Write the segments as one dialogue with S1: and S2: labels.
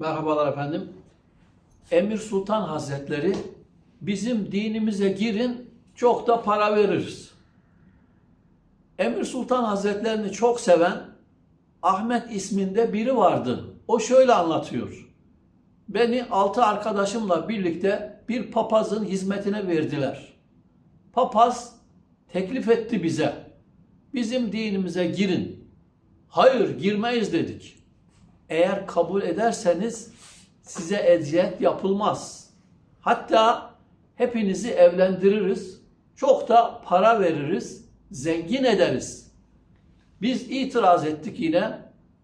S1: Merhabalar efendim. Emir Sultan Hazretleri bizim dinimize girin çok da para veririz. Emir Sultan Hazretlerini çok seven Ahmet isminde biri vardı. O şöyle anlatıyor. Beni altı arkadaşımla birlikte bir papazın hizmetine verdiler. Papaz teklif etti bize. Bizim dinimize girin. Hayır girmeyiz dedik. Eğer kabul ederseniz size eziyet yapılmaz. Hatta hepinizi evlendiririz. Çok da para veririz. Zengin ederiz. Biz itiraz ettik yine.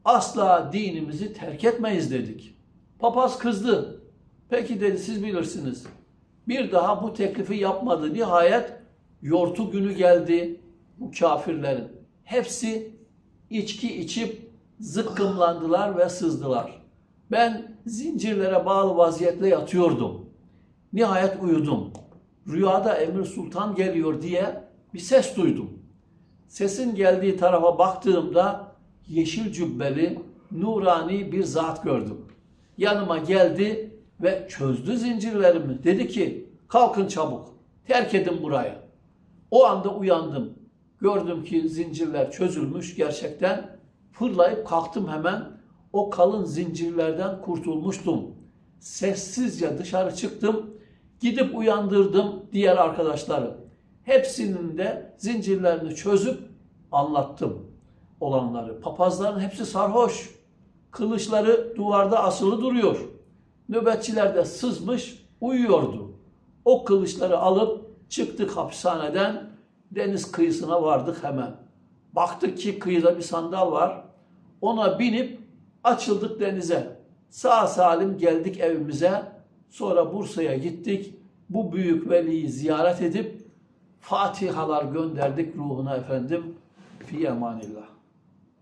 S1: Asla dinimizi terk etmeyiz dedik. Papaz kızdı. Peki dedi siz bilirsiniz. Bir daha bu teklifi yapmadı. Nihayet yortu günü geldi bu kafirlerin. Hepsi içki içip zıkkımlandılar ve sızdılar. Ben zincirlere bağlı vaziyetle yatıyordum. Nihayet uyudum. Rüyada Emir Sultan geliyor diye bir ses duydum. Sesin geldiği tarafa baktığımda yeşil cübbeli, nurani bir zat gördüm. Yanıma geldi ve çözdü zincirlerimi. Dedi ki kalkın çabuk terk edin burayı. O anda uyandım. Gördüm ki zincirler çözülmüş gerçekten. Fırlayıp kalktım hemen. O kalın zincirlerden kurtulmuştum. Sessizce dışarı çıktım. Gidip uyandırdım diğer arkadaşları. Hepsinin de zincirlerini çözüp anlattım olanları. Papazların hepsi sarhoş. Kılıçları duvarda asılı duruyor. Nöbetçiler de sızmış uyuyordu. O kılıçları alıp çıktık hapishaneden deniz kıyısına vardık hemen. Baktık ki kıyıda bir sandal var. Ona binip açıldık denize. Sağ salim geldik evimize. Sonra Bursa'ya gittik. Bu büyük veliyi ziyaret edip Fatihalar gönderdik ruhuna efendim. Fi emanillah.